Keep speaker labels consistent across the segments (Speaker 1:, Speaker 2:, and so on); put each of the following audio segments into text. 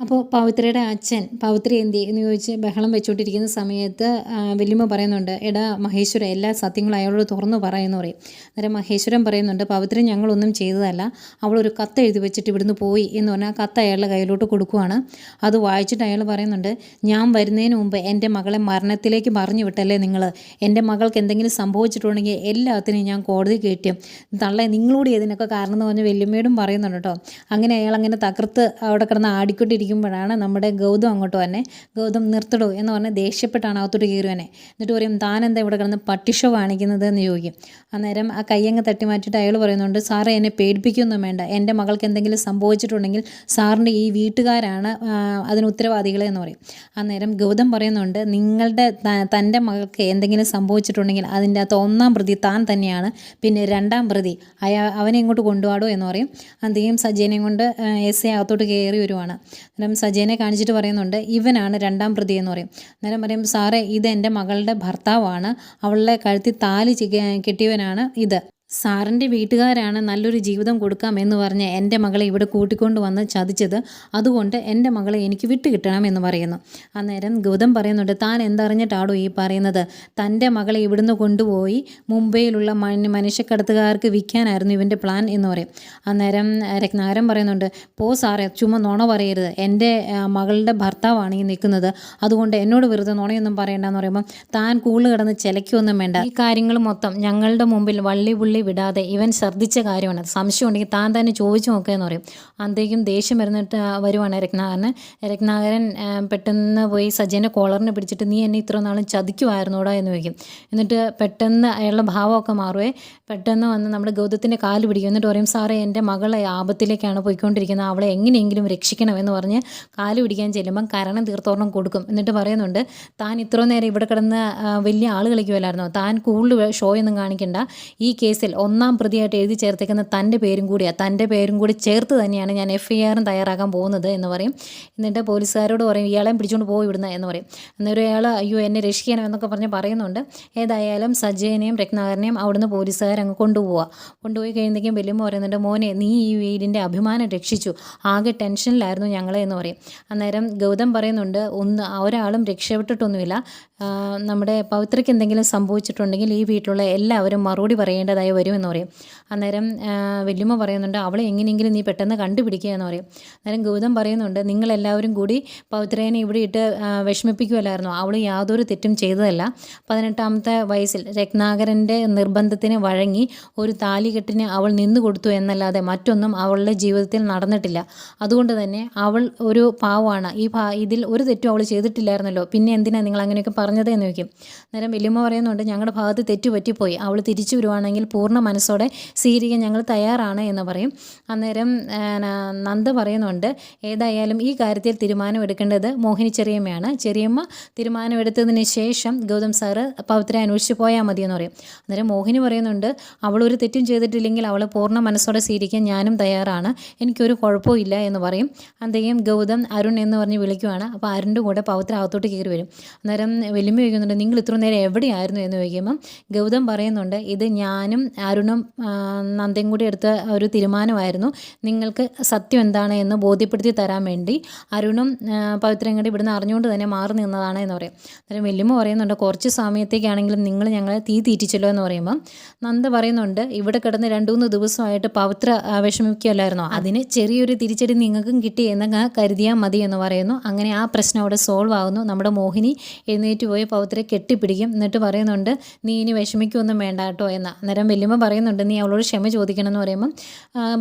Speaker 1: അപ്പോൾ പവിത്രയുടെ അച്ഛൻ പവിത്ര എന്തി എന്ന് ചോദിച്ച് ബഹളം വെച്ചുകൊണ്ടിരിക്കുന്ന സമയത്ത് വല്യമ്മ പറയുന്നുണ്ട് എടാ മഹേശ്വര എല്ലാ സത്യങ്ങളും അയാളോട് തുറന്നു പറയുന്നു പറയും. അന്നേരം മഹേശ്വരൻ പറയുന്നുണ്ട് പവിത്ര ഞങ്ങളൊന്നും ചെയ്തതല്ല. അവളൊരു കത്ത് എഴുതി വെച്ചിട്ട് ഇവിടുന്ന് പോയി എന്ന് പറഞ്ഞാൽ ആ കത്ത് അയാളുടെ കയ്യിലോട്ട് കൊടുക്കുവാണ്. അത് വായിച്ചിട്ട് അയാൾ പറയുന്നുണ്ട് ഞാൻ വരുന്നതിന് മുമ്പ് എന്റെ മകളെ മരണത്തിലേക്ക് പറഞ്ഞു വിട്ടല്ലേ നിങ്ങൾ എന്റെ മകൾക്ക് എന്തെങ്കിലും സംഭവിച്ചിട്ടുണ്ടെങ്കിൽ എല്ലാത്തിനും ഞാൻ കോടതി കയറ്റും. തള്ളെ നിങ്ങളോട് ഇതിനൊക്കെ കാരണം എന്ന് പറഞ്ഞ് വല്യമ്മയോടും പറയുന്നുണ്ട് കേട്ടോ. അങ്ങനെ അയാൾ അങ്ങനെ തകർത്ത് അവിടെ കിടന്ന് ആടിക്കൊണ്ടിരിക്കുമ്പോഴാണ് നമ്മുടെ ഗൗതം അങ്ങോട്ട് വന്നെ. ഗൗതം നിർത്തടോ എന്ന് പറഞ്ഞ് ദേഷ്യപ്പെട്ടാണ് അകത്തോട്ട് കയറുവനെ എന്നിട്ട് പറയും താൻ എന്താ ഇവിടെ കിടന്ന് പട്ടിഷോ കാണിക്കുന്നത് എന്ന് ചോദിക്കും. അന്നേരം ആ കയ്യങ്ങ് തട്ടി മാറ്റിയിട്ട് അയാൾ പറയുന്നുണ്ട് സാറേ എന്നെ പേടിപ്പിക്കൊന്നും വേണ്ട. എന്റെ മകൾക്ക് എന്തെങ്കിലും സംഭവിച്ചിട്ടുണ്ടെങ്കിൽ സാറിന്റെ ഈ വീട്ടുകാരാണ് അതിന് ഉത്തരവാദികൾ എന്ന് പറയും. അന്നേരം ഗൗതം പറയുന്നുണ്ട് നിങ്ങളുടെ തന്റെ മകൾക്ക് എന്തെങ്കിലും സംഭവിച്ചിട്ടുണ്ടെങ്കിൽ അതിന്റെ അകത്ത് ഒന്നാം പ്രതി താൻ തന്നെയാണ്. പിന്നെ രണ്ടാം പ്രതി അയാ അവനെ ഇങ്ങോട്ട് കൊണ്ടുപാടോ എന്ന് പറയും. അന്തിയും സജ്ജനെയും കൊണ്ട് എസ് എ അകത്തോട്ട് കയറി വരുവാണ്. അന്നേരം സജയനെ കാണിച്ചിട്ട് പറയുന്നുണ്ട് ഇവനാണ് രണ്ടാം പ്രതി എന്ന് പറയും. അന്നേരം പറയും സാറേ ഇത് എന്റെ മകളുടെ ഭർത്താവാണ്. അവളുടെ കഴുത്തിൽ താലി കെട്ടിയവനാണ് ഇത്. സാറിന്റെ വീട്ടുകാരാണ് നല്ലൊരു ജീവിതം കൊടുക്കാം എന്ന് പറഞ്ഞ് എന്റെ മകളെ ഇവിടെ കൂട്ടിക്കൊണ്ട് വന്ന് ചതിച്ചത്. അതുകൊണ്ട് എന്റെ മകളെ എനിക്ക് വിട്ടു കിട്ടണം എന്ന് പറയുന്നു. അന്നേരം ഗൗതം പറയുന്നുണ്ട് താൻ എന്തറിഞ്ഞിട്ടാടോ ഈ പറയുന്നത്? തന്റെ മകളെ ഇവിടുന്ന് കൊണ്ടുപോയി മുംബൈയിലുള്ള മനുഷ്യ മനുഷ്യക്കടത്തുകാർക്ക് വിൽക്കാനായിരുന്നു ഇവന്റെ പ്ലാൻ എന്ന് പറയും. അന്നേരം രത്നാകരൻ പറയുന്നുണ്ട് പോ സാറേ ചുമ്മാ നുണ പറയരുത്. എന്റെ മകളുടെ ഭർത്താവാണ് ഈ നിൽക്കുന്നത്. അതുകൊണ്ട് എന്നോട് വെറുതെ നുണയൊന്നും പറയണ്ടെന്ന് പറയുമ്പം താൻ കൂടുതൽ കിടന്ന് ചിലയ്ക്കൊന്നും വേണ്ട. ഈ കാര്യങ്ങൾ മൊത്തം ഞങ്ങളുടെ മുമ്പിൽ വള്ളി വിടാതെ ഇവൻ ശ്രദ്ധിച്ച കാര്യമാണ്. സംശയം ഉണ്ടെങ്കിൽ താൻ തന്നെ ചോദിച്ചു നോക്കുക എന്ന് പറയും. അന്തേക്കും ദേഷ്യം വരുന്നിട്ട് വരുവാണ് രത്നാകരന് രത്നാകരൻ പെട്ടെന്ന് പോയി സജയന്റെ കോളറിനെ പിടിച്ചിട്ട് നീ എന്നെ ഇത്ര നാളും ചതിക്കുമായിരുന്നോടാ എന്ന് ചോദിക്കും. എന്നിട്ട് പെട്ടെന്ന് അയാളുടെ ഭാവമൊക്കെ മാറുവേ. പെട്ടെന്ന് വന്ന് നമ്മുടെ ഗൗതത്തിന്റെ കാൽ പിടിക്കും. എന്നിട്ട് പറയും സാറേ എന്റെ മകളെ ആപത്തിലേക്കാണ് പോയിക്കൊണ്ടിരിക്കുന്നത്. അവളെ എങ്ങനെയെങ്കിലും രക്ഷിക്കണം എന്ന് പറഞ്ഞ് കാൽ പിടിക്കാൻ ചെല്ലുമ്പം കരണം തീർത്തോർണം കൊടുക്കും. എന്നിട്ട് പറയുന്നുണ്ട് താൻ ഇത്ര നേരം ഇവിടെ കിടന്ന് വലിയ ആൾ കളിക്കുമല്ലായിരുന്നോ താൻ കൂടുതൽ ഷോ ഒന്നും കാണിക്കണ്ട. ഈ കേസിൽ ഒന്നാം പ്രതിയായിട്ട് എഴുതി ചേർത്തേക്കുന്ന തന്റെ പേരും കൂടിയാണ് തന്റെ പേരും കൂടി ചേർത്ത് തന്നെയാണ് ഞാൻ എഫ് ഐ ആറും തയ്യാറാക്കാൻ പോകുന്നത് എന്ന് പറയും. എന്നിട്ട് പോലീസുകാരോട് പറയും ഇയാളെയും പിടിച്ചുകൊണ്ട് പോയി വിടുന്ന എന്ന് പറയും. അന്നേരം അയാൾ അയ്യോ എന്നെ രക്ഷിക്കണം എന്നൊക്കെ പറഞ്ഞ് പറയുന്നുണ്ട്. ഏതായാലും സജ്ജയനെയും രത്നാകരനെയും അവിടുന്ന് പോലീസുകാർ അങ്ങ് കൊണ്ടുപോവുക കൊണ്ടുപോയി കഴിയുമ്പോഴേക്കും വലിയമ്മ പറയുന്നുണ്ട് മോനെ നീ ഈ വീടിന്റെ അഭിമാനം രക്ഷിച്ചു. ആകെ ടെൻഷനിലായിരുന്നു ഞങ്ങളെ എന്ന് പറയും. അന്നേരം ഗൗതം പറയുന്നുണ്ട് ഒന്ന് ഒരാളും രക്ഷപ്പെട്ടിട്ടൊന്നുമില്ല. നമ്മുടെ പവിത്രയ്ക്ക് എന്തെങ്കിലും സംഭവിച്ചിട്ടുണ്ടെങ്കിൽ ഈ വീട്ടിലുള്ള എല്ലാവരും മറുപടി പറയേണ്ടതായി വരുമെന്ന് പറയും. അന്നേരം വല്യമ്മ പറയുന്നുണ്ട് അവളെ എങ്ങനെയെങ്കിലും നീ പെട്ടെന്ന് കണ്ടുപിടിക്കുക എന്ന് പറയും. അന്നേരം ഗൗതം പറയുന്നുണ്ട് നിങ്ങളെല്ലാവരും കൂടി പൗത്രേനെ ഇവിടെ ഇട്ട് വിഷമിപ്പിക്കുമല്ലായിരുന്നു അവൾ യാതൊരു തെറ്റും ചെയ്തതല്ല. പതിനെട്ടാമത്തെ വയസ്സിൽ രത്നാകരന്റെ നിർബന്ധത്തിന് വഴങ്ങി ഒരു താലികെട്ടിന് അവൾ നിന്നു കൊടുത്തു എന്നല്ലാതെ മറ്റൊന്നും അവളുടെ ജീവിതത്തിൽ നടന്നിട്ടില്ല. അതുകൊണ്ട് തന്നെ അവൾ ഒരു പാവമാണ് ഈ പാ ഇതിൽ ഒരു തെറ്റും അവൾ ചെയ്തിട്ടില്ലായിരുന്നല്ലോ. പിന്നെ എന്തിനാണ് നിങ്ങൾ അങ്ങനെയൊക്കെ പറഞ്ഞത് എന്ന് ചോദിക്കും. അന്നേരം വലിയമ്മ പറയുന്നുണ്ട് ഞങ്ങളുടെ ഭാഗത്ത് തെറ്റ് പറ്റിപ്പോയി അവൾ തിരിച്ചു വരുവാണെങ്കിൽ പൂർണ മനസ്സോടെ സ്വീകരിക്കാൻ ഞങ്ങൾ തയ്യാറാണ് എന്ന് പറയും. അന്നേരം നന്ദ പറയുന്നുണ്ട് ഏതായാലും ഈ കാര്യത്തിൽ തീരുമാനമെടുക്കേണ്ടത് മോഹിനി ചെറിയമ്മയാണ്. ചെറിയമ്മ തീരുമാനമെടുത്തതിന് ശേഷം ഗൗതം സാറ് പവിത്ര അന്വേഷിച്ച് പോയാൽ മതി എന്ന് പറയും. അന്നേരം മോഹിനി പറയുന്നുണ്ട് അവളൊരു തെറ്റും ചെയ്തിട്ടില്ലെങ്കിൽ അവളെ പൂർണ മനസ്സോടെ സ്വീകരിക്കാൻ ഞാനും തയ്യാറാണ്. എനിക്കൊരു കുഴപ്പമില്ല എന്ന് പറയും. അന്തേക്കും ഗൗതം അരുൺ എന്ന് പറഞ്ഞ് വിളിക്കുവാണ്. അപ്പോൾ അരുണിന്റെ കൂടെ പവിത്ര അകത്തോട്ട് കയറി വരും. അന്നേരം വലിയ ചോദിക്കുന്നുണ്ട് നിങ്ങൾ ഇത്ര നേരം എവിടെയായിരുന്നു? എന്ന് ചോദിക്കുമ്പം ഗൗതം പറയുന്നുണ്ട് ഇത് ഞാനും അരുണും നന്ദയും കൂടി എടുത്ത ഒരു തീരുമാനമായിരുന്നു. നിങ്ങൾക്ക് സത്യം എന്താണ് എന്ന് ബോധ്യപ്പെടുത്തി തരാൻ വേണ്ടി അരുണും പവിത്രയും കൂടി ഇവിടുന്ന് അറിഞ്ഞുകൊണ്ട് തന്നെ മാറി നിന്നതാണ് എന്ന് പറയും. അന്നേരം വെല്ലുമ്മ പറയുന്നുണ്ട് കുറച്ച് സമയത്തേക്കാണെങ്കിലും നിങ്ങൾ ഞങ്ങളെ തീ തീറ്റിച്ചല്ലോ എന്ന് പറയുമ്പോൾ നന്ദ പറയുന്നുണ്ട് ഇവിടെ കിടന്ന് രണ്ടു മൂന്ന് ദിവസമായിട്ട് പവിത്ര വിഷമിക്കുകയല്ലായിരുന്നോ? അതിന് ചെറിയൊരു തിരിച്ചടി നിങ്ങൾക്കും കിട്ടി എന്ന് കരുതിയാൽ മതി എന്ന് പറയുന്നു. അങ്ങനെ ആ പ്രശ്നം അവിടെ സോൾവ് ആകുന്നു നമ്മുടെ മോഹിനി എഴുന്നേറ്റ് പോയി പവിത്രയെ കെട്ടിപ്പിടിക്കും. എന്നിട്ട് പറയുന്നുണ്ട് നീ ഇനി വിഷമിക്കൊന്നും വേണ്ട കേട്ടോ എന്ന്. അന്നേരം വല്യമ്മ പറയുന്നുണ്ട് നീ അവളോട് ക്ഷമ ചോദിക്കണം എന്ന് പറയുമ്പം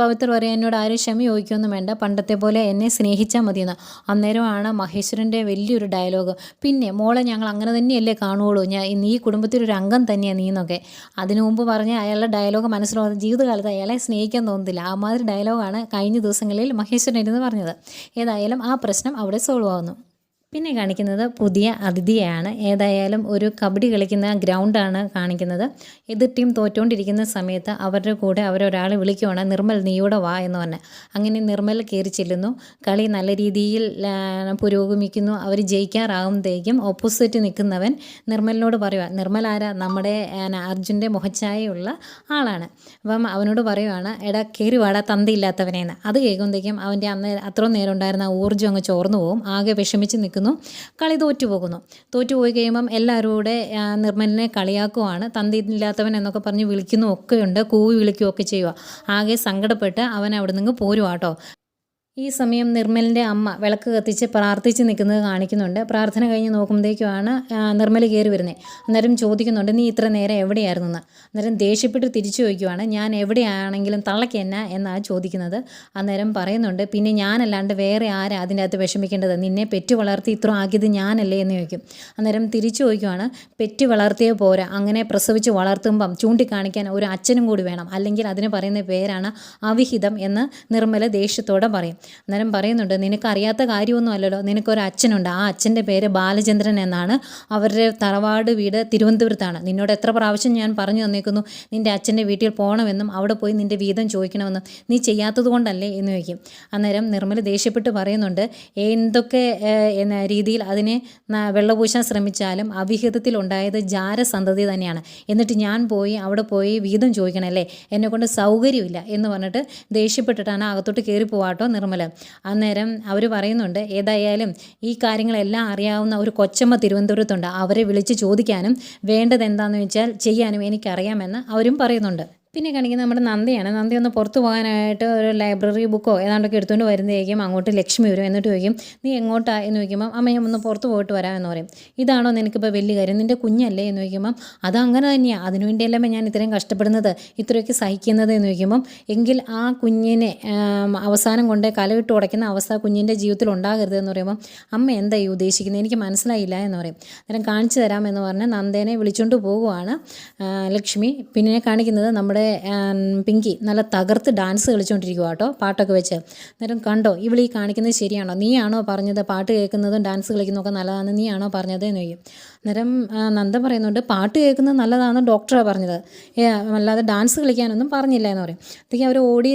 Speaker 1: പവിത്ര പറയും എന്നോട് ആരും ക്ഷമ ചോദിക്കുമെന്നും വേണ്ട പണ്ടത്തെ പോലെ എന്നെ സ്നേഹിച്ചാൽ മതിയെന്ന്. അന്നേരമാണ് മഹേശ്വരന്റെ വലിയൊരു ഡയലോഗ്. പിന്നെ മോളെ ഞങ്ങൾ അങ്ങനെ തന്നെയല്ലേ കാണുകയുള്ളൂ ഞാൻ നീ കുടുംബത്തിലൊരു അംഗം തന്നെയാണ് നീ എന്നൊക്കെ. അതിനു മുമ്പ് പറഞ്ഞ അയാളുടെ ഡയലോഗ് മനസ്സിലാവുന്ന ജീവിതകാലത്ത് അയാളെ സ്നേഹിക്കാൻ തോന്നുന്നില്ല. ആ മാതിരി ഡയലോഗാണ് കഴിഞ്ഞ ദിവസങ്ങളിൽ മഹേശ്വരൻ ഇരുന്ന് പറഞ്ഞത്. ഏതായാലും ആ പ്രശ്നം അവിടെ സോൾവ് ആവുന്നു. പിന്നെ കാണിക്കുന്നത് പുതിയ അതിഥിയാണ്. ഏതായാലും ഒരു കബഡി കളിക്കുന്ന ഗ്രൗണ്ടാണ് കാണിക്കുന്നത്. എതിർ ടീം തോറ്റുകൊണ്ടിരിക്കുന്ന സമയത്ത് അവരുടെ കൂടെ അവരൊരാൾ വിളിക്കുവാണ്. നിർമ്മൽ നീയോടെ വാ എന്ന് പറഞ്ഞ്. അങ്ങനെ നിർമ്മൽ കയറി ചെല്ലുന്നു. കളി നല്ല രീതിയിൽ പുരോഗമിക്കുന്നു. അവർ ജയിക്കാറാകുമ്പോഴത്തേക്കും ഓപ്പോസിറ്റ് നിൽക്കുന്നവൻ നിർമ്മലിനോട് പറയുക നിർമ്മൽ ആരാ? നമ്മുടെ അർജുന്റെ മുഖച്ഛായയുള്ള ആളാണ്. അപ്പം അവനോട് പറയുവാണ് എടാ കയറി വാടാ തന്തയില്ലാത്തവനേന്ന്. അത് കേൾക്കുമ്പോഴത്തേക്കും അവന്റെ അന്ന് അത്രയും നേരം ഉണ്ടായിരുന്ന ഊർജം അങ്ങ് ചോർന്നു പോകും ആകെ വിഷമിച്ച് നിൽക്കുന്നു കളി തോറ്റുപോകുന്നു. തോറ്റുപോയി തോറ്റു പോയി കഴിയുമ്പം എല്ലാവരും കൂടെ നിർമ്മലിനെ കളിയാക്കുവാണ്. തന്തയില്ലാത്തവൻ എന്നൊക്കെ പറഞ്ഞ് വിളിക്കുന്നു ഒക്കെയുണ്ട് കൂവി വിളിക്കുകയൊക്കെ ചെയ്യുക. ആകെ സങ്കടപ്പെട്ട് അവൻ അവിടെ നിന്ന് പോരുവാട്ടോ ഈ സമയം നിർമ്മലിന്റെ അമ്മ വിളക്ക് കത്തിച്ച് പ്രാർത്ഥിച്ച് നിൽക്കുന്നത് കാണിക്കുന്നുണ്ട്. പ്രാർത്ഥന കഴിഞ്ഞ് നോക്കുമ്പോഴേക്കുമാണ് നിർമ്മൽ കയറി വരുന്നത് അന്നേരം ചോദിക്കുന്നുണ്ട് നീ ഇത്ര നേരം എവിടെയായിരുന്നു? എന്ന്. അന്നേരം ദേഷ്യപ്പെട്ട് തിരിച്ചു ചോദിക്കുവാണ് ഞാൻ എവിടെയാണെങ്കിലും തള്ളക്കെന്ന എന്നാ? എന്നാണ് ചോദിക്കുന്നത്. അന്നേരം പറയുന്നുണ്ട് പിന്നെ ഞാനല്ലാണ്ട് വേറെ ആരാ അതിന്റെ അകത്ത് വിഷമിക്കേണ്ടത്? നിന്നെ പെറ്റു വളർത്തി ഇത്ര ആക്കിയത് ഞാനല്ലേ? എന്ന് ചോദിക്കും. അന്നേരം തിരിച്ചു ചോദിക്കുവാണ് പെറ്റു വളർത്തിയേ പോരാ. അങ്ങനെ പ്രസവിച്ച് വളർത്തുമ്പം ചൂണ്ടിക്കാണിക്കാൻ ഒരു അച്ഛനും കൂടി വേണം. അല്ലെങ്കിൽ അതിന് പറയുന്ന പേരാണ് അവിഹിതം എന്ന് നിർമ്മല ദേഷ്യത്തോടെ പറയും. അന്നേരം പറയുന്നുണ്ട് നിനക്കറിയാത്ത കാര്യമൊന്നും അല്ലല്ലോ. നിനക്കൊരു അച്ഛനുണ്ട്. ആ അച്ഛന്റെ പേര് ബാലചന്ദ്രൻ എന്നാണ്. അവരുടെ തറവാട് വീട് തിരുവനന്തപുരത്താണ്. നിന്നോട് എത്ര പ്രാവശ്യം ഞാൻ പറഞ്ഞു തന്നേക്കുന്നു നിന്റെ അച്ഛന്റെ വീട്ടിൽ പോകണമെന്നും അവിടെ പോയി നിന്റെ വീതം ചോദിക്കണമെന്നും. നീ ചെയ്യാത്തത് കൊണ്ടല്ലേ? എന്ന് ചോദിക്കും. അന്നേരം നിർമ്മല ദേഷ്യപ്പെട്ട് പറയുന്നുണ്ട് എന്തൊക്കെ രീതിയിൽ അതിനെ വെള്ളപൂശാൻ ശ്രമിച്ചാലും അവിഹിതത്തിലുണ്ടായത് ജാരസന്തതി തന്നെയാണ്. എന്നിട്ട് ഞാൻ പോയി അവിടെ പോയി വീതം ചോദിക്കണമല്ലേ എന്നെക്കൊണ്ട് സൗകര്യമില്ല. എന്ന് പറഞ്ഞിട്ട് ദേഷ്യപ്പെട്ടിട്ടാണ് അകത്തോട്ട് കയറി പോവാട്ടോ നിർമ്മല അന്നേരം അവർ പറയുന്നുണ്ട് ഏതായാലും ഈ കാര്യങ്ങളെല്ലാം അറിയാവുന്ന ഒരു കൊച്ചമ്മ തിരുവനന്തപുരത്തുണ്ട്. അവരെ വിളിച്ച് ചോദിക്കാനും വേണ്ടത് എന്താണെന്ന് വെച്ചാൽ ചെയ്യാനും എനിക്കറിയാമെന്ന് അവരും പറയുന്നുണ്ട്. പിന്നെ കാണിക്കുന്നത് നമ്മുടെ നന്ദയാണ്. നന്ദി ഒന്ന് പുറത്ത് പോകാനായിട്ട് ഒരു ലൈബ്രറി ബുക്കോ ഏതാണ്ടൊക്കെ എടുത്തുകൊണ്ട് വരുന്നതായിരിക്കും. അങ്ങോട്ട് ലക്ഷ്മി വരും. എന്നിട്ട് ചോദിക്കും നീ എങ്ങോട്ടാ? എന്ന് ചോദിക്കുമ്പം അമ്മ ഒന്ന് പുറത്ത് പോയിട്ട് വരാം എന്ന് പറയും. ഇതാണോ നിനക്കിപ്പോൾ വലിയ കാര്യം? നിന്റെ കുഞ്ഞല്ലേ? എന്ന് ചോദിക്കുമ്പം അത് അങ്ങനെ തന്നെയാണ് അതിനുവേണ്ടിയല്ലേ ഞാൻ ഇത്രയും കഷ്ടപ്പെടുന്നത്? ഇത്രയൊക്കെ സഹിക്കുന്നത്? എന്ന് ചോദിക്കുമ്പം എങ്കിൽ ആ കുഞ്ഞിനെ അവസാനം കൊണ്ട് കലവിട്ട് ഉടയ്ക്കുന്ന അവസ്ഥ കുഞ്ഞിന്റെ ജീവിതത്തിൽ ഉണ്ടാകരുത് എന്ന് പറയുമ്പം അമ്മ എന്താ ഈ ഉദ്ദേശിക്കുന്നത്? എനിക്ക് മനസ്സിലായില്ല എന്ന് പറയും. അന്നേരം കാണിച്ചു തരാമെന്ന് പറഞ്ഞ് നന്ദേനെ വിളിച്ചുകൊണ്ട് പോവുകയാണ് ലക്ഷ്മി. പിന്നെ കാണിക്കുന്നത് നമ്മുടെ ആ, പിങ്കി നല്ല തകർത്ത് ഡാൻസ് കളിച്ചുകൊണ്ടിരിക്കുക കേട്ടോ പാട്ടൊക്കെ വെച്ച്. അന്നേരം കണ്ടോ ഇവളീ കാണിക്കുന്നത് ശരിയാണോ? നീയാണോ പറഞ്ഞത്? പാട്ട് കേൾക്കുന്നതും ഡാൻസ് കളിക്കുന്നതൊക്കെ നല്ലതാണെന്ന് നീയാണോ പറഞ്ഞത് എന്ന് ചോദിക്കും. അന്നേരം നന്ദ പറയുന്നുണ്ട് പാട്ട് കേൾക്കുന്നത് നല്ലതാണെന്ന് ഡോക്ടറാണ് പറഞ്ഞത്. അല്ലാതെ ഡാൻസ് കളിക്കാനൊന്നും പറഞ്ഞില്ല എന്ന് പറയും. അത്തേക്ക് അവർ ഓടി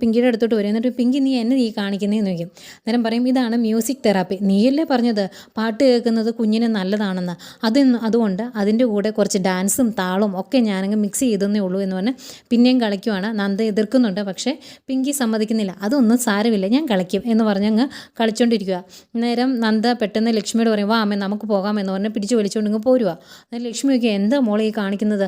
Speaker 1: പിങ്കിയുടെ അടുത്തോട്ട് വരും. എന്നിട്ട് പിങ്കി നീ എന്നെ നീ കാണിക്കുന്നതെന്ന് ചോദിക്കും. അന്നേരം പറയും ഇതാണ് മ്യൂസിക് തെറാപ്പി. നീയല്ലേ പറഞ്ഞത്? പാട്ട് കേൾക്കുന്നത് കുഞ്ഞിന് നല്ലതാണെന്ന്. അത് അതുകൊണ്ട് അതിന്റെ കൂടെ കുറച്ച് ഡാൻസും താളും ഒക്കെ ഞാനങ്ങ് മിക്സ് ചെയ്തെന്നേ ഉള്ളൂ എന്ന് പറഞ്ഞ് പിന്നെയും കളിക്കുവാണ്. നന്ദ എതിർക്കുന്നുണ്ട് പക്ഷേ പിങ്കി സമ്മതിക്കുന്നില്ല. അതൊന്നും സാരമില്ല ഞാൻ കളിക്കും എന്ന് പറഞ്ഞങ്ങ് കളിച്ചുകൊണ്ടിരിക്കുക നേരം നന്ദ പെട്ടെന്ന് ലക്ഷ്മിയോട് പറയും വാ നമുക്ക് പോകാം എന്ന് പറഞ്ഞ് പിടിച്ച് വലിച്ചുകൊണ്ട് ഇങ്ങ് പോരുക അന്നേരം ലക്ഷ്മി ഒക്കെ എന്താ മോളെ ഈ കാണിക്കുന്നത്?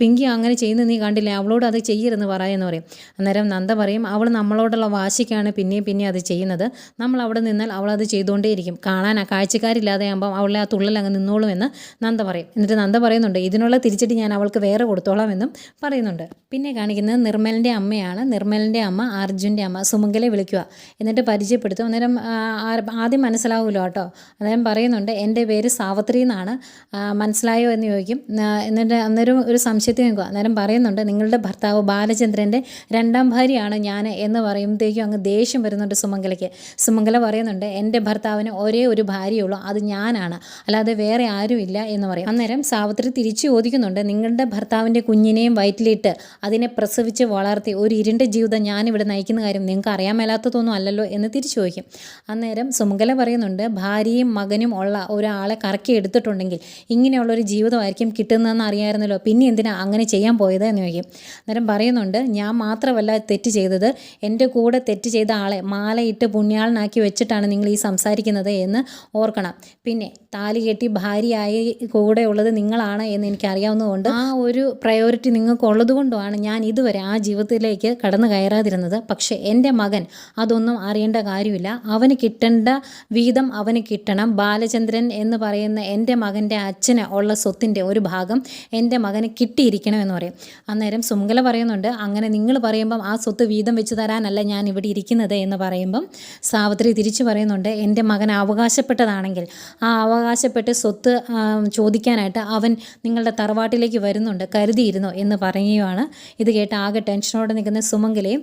Speaker 1: പിങ്കി അങ്ങനെ ചെയ്യുന്നത് നീ കണ്ടില്ലേ? അവളോട് അത് ചെയ്യരുതെന്ന് പറയാമെന്ന് പറയും. അന്നേരം നന്ദ പറയും അവൾ നമ്മളോടുള്ള വാശിക്കാണ് പിന്നെയും പിന്നെ അത് ചെയ്യുന്നത്. നമ്മൾ അവിടെ നിന്നാൽ അവൾ അത് ചെയ്തുകൊണ്ടേയിരിക്കും കാണാൻ ആ കാഴ്ചക്കാരില്ലാതെ ആകുമ്പോൾ അവളെ ആ തുള്ളൽ അങ്ങ് നിന്നോളും എന്ന് നന്ദ പറയും. എന്നിട്ട് നന്ദ പറയുന്നുണ്ട് ഇതിനുള്ള തിരിച്ചടി ഞാൻ അവൾക്ക് വേറെ കൊടുത്തോളാം എന്നും പറയുന്നുണ്ട്. പിന്നെ കാണിക്കുന്നത് നിർമ്മലിന്റെ അമ്മയാണ്. നിർമ്മലിന്റെ അമ്മ അർജുന്റെ അമ്മ സുമംഗലെ വിളിക്കുക എന്നിട്ട് പരിചയപ്പെടുത്തും. അന്നേരം ആദ്യം മനസ്സിലാവുമല്ലോ കേട്ടോ? അന്നേരം പറയുന്നുണ്ട് എന്റെ പേര് സാവത്രി എന്നാണ്. മനസ്സിലായോ എന്ന് ചോദിക്കും. എന്നിട്ട് അന്നേരം ഒരു സംശയത്തിൽ നിൽക്കുക അന്നേരം പറയുന്നുണ്ട് നിങ്ങളുടെ ഭർത്താവ് ബാലചന്ദ്രന്റെ രണ്ടാം ഭാര്യയാണ് ഞാൻ എന്ന് പറയുമ്പോഴത്തേക്കും അങ്ങ് ദേഷ്യം വരുന്നുണ്ട് സുമംഗലയ്ക്ക്. സുമംഗല പറയുന്നുണ്ട് എന്റെ ഭർത്താവിന് ഒരേ ഒരു ഭാര്യയുള്ളൂ അത് ഞാനാണ് അല്ലാതെ വേറെ ആരുമില്ല എന്ന് പറയും. അന്നേരം സാവിത്രി തിരിച്ചു ചോദിക്കുന്നുണ്ട് നിങ്ങളുടെ ഭർത്താവിന്റെ കുഞ്ഞിനെയും വയറ്റിലിട്ട് അതിനെ പ്രസവിച്ച് വളർത്തി ഒരു ഇരുണ്ട ജീവിതം ഞാനിവിടെ നയിക്കുന്ന കാര്യം നിങ്ങൾക്ക് അറിയാൻ മേലാത്തതൊന്നും അല്ലല്ലോ എന്ന് തിരിച്ചു ചോദിക്കും. അന്നേരം സുമംഗല പറയുന്നുണ്ട് ഭാര്യയും മകനും ഉള്ള ഒരാളെ കറക്കി എടുത്തിട്ടുണ്ടെങ്കിൽ ഇങ്ങനെയുള്ളൊരു ജീവിതമായിരിക്കും കിട്ടുന്നതെന്ന് അറിയാമായിരുന്നല്ലോ പിന്നെ എന്തിനാ അങ്ങനെ ചെയ്യാൻ പോയത് എന്ന് ചോദിക്കും. അന്നേരം പറയുന്നുണ്ട് ഞാൻ മാത്രമല്ല തെറ്റ് ചെയ്തത്. എന്റെ കൂടെ തെറ്റ് ചെയ്ത ആളെ മാലയിട്ട് പുണ്യാളനാക്കി വെച്ചിട്ടാണ് നിങ്ങൾ ഈ സംസാരിക്കുന്നത് എന്ന് ഓർക്കണം. പിന്നെ താലി കെട്ടി ഭാര്യയായി കൂടെ ഉള്ളത് നിങ്ങളാണ് എന്ന് എനിക്കറിയാവുന്നതുകൊണ്ട് ആ ഒരു പ്രയോറിറ്റി നിങ്ങൾക്ക് ഉള്ളതുകൊണ്ടുമാണ് ഞാൻ ഇതുവരെ ആ ജീവിതത്തിലേക്ക് കടന്നു കയറാതിരുന്നത്. പക്ഷേ എന്റെ മകൻ അതൊന്നും അറിയേണ്ട കാര്യമില്ല. അവന് കിട്ടേണ്ട വീതം അവന് കിട്ടണം. ബാലചന്ദ്രൻ എന്ന് പറയുന്ന എന്റെ മകന്റെ അച്ഛന് ഉള്ള സ്വത്തിന്റെ ഒരു ഭാഗം എന്റെ മകന് കിട്ടിയിരിക്കണം എന്ന് പറയും. അന്നേരം സുമംഗല പറയുന്നുണ്ട് അങ്ങനെ നിങ്ങൾ പറയുമ്പം ആ സ്വത്ത് വീതം വെച്ച് തരാനല്ല ഞാൻ ഇവിടെ ഇരിക്കുന്നത് എന്ന് പറയുമ്പം സാവിത്രി തിരിച്ചു പറയുന്നുണ്ട് എന്റെ മകൻ അവകാശപ്പെട്ടതാണെങ്കിൽ ആ അവകാശപ്പെട്ട് സ്വത്ത് ചോദിക്കാനായിട്ട് അവൻ നിങ്ങളുടെ തറവാട്ടിലേക്ക് വരുന്നുണ്ട് കരുതിയിരുന്നു എന്ന് പറയുകയാണ്. ഇത് കേട്ട് ആകെ ടെൻഷനോടെ നിൽക്കുന്ന സുമംഗലയും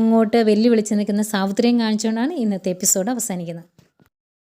Speaker 1: അങ്ങോട്ട് വെല്ലുവിളിച്ച് നിൽക്കുന്ന സാവിത്രിയും കാണിച്ചുകൊണ്ടാണ് ഇന്നത്തെ എപ്പിസോഡ് അവസാനിക്കുന്നത്.